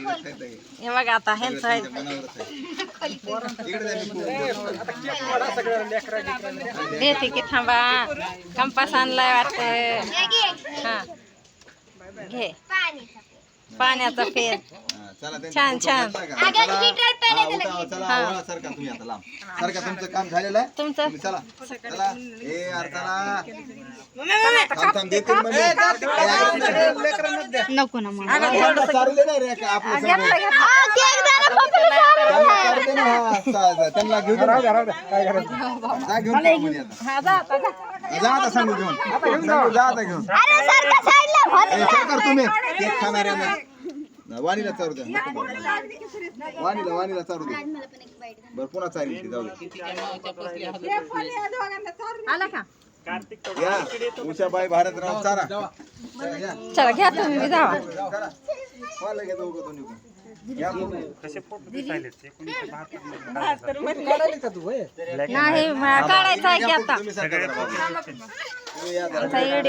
हे बघा आता ह्यांचं आहे. देते की थांबा. कंपास आणलाय वाटत. हा. घे. पाण्याचा फेर छान, छान. हा. सरका तुम्ही आता लांब. सरका तुमचं काम झालेलं आहे? तुमचं? तुम्ही चला. चला. ए चला. थांब थांब ना म्हणजे. नको ना मग. यांना चालले नाही रे का आपलं सगळं. घेतलं घेतलं त्यांना चालले ना, हा, चा- चा- त्यांना घेऊ दे. ना. जा घेऊन जा मध्ये आता. हा जा सांगू घेऊन. सांगू, जा आता घेऊन. ए, सरकार तुम्ही? केक खाणाऱ्यांना वाणीला चारू द्या नको बोलायला. वाणीला वाणीला चारू द्या. बरं पुन्हा ती जाऊ दे. आला का? या उषाबाई भारतराव चारा. या चला घ्या तुम्ही बी जावा. करा. वाला घे दोघं पण. या. नाही काढायचं आहे की आता. तुम्ही. तुम्ही या जरा.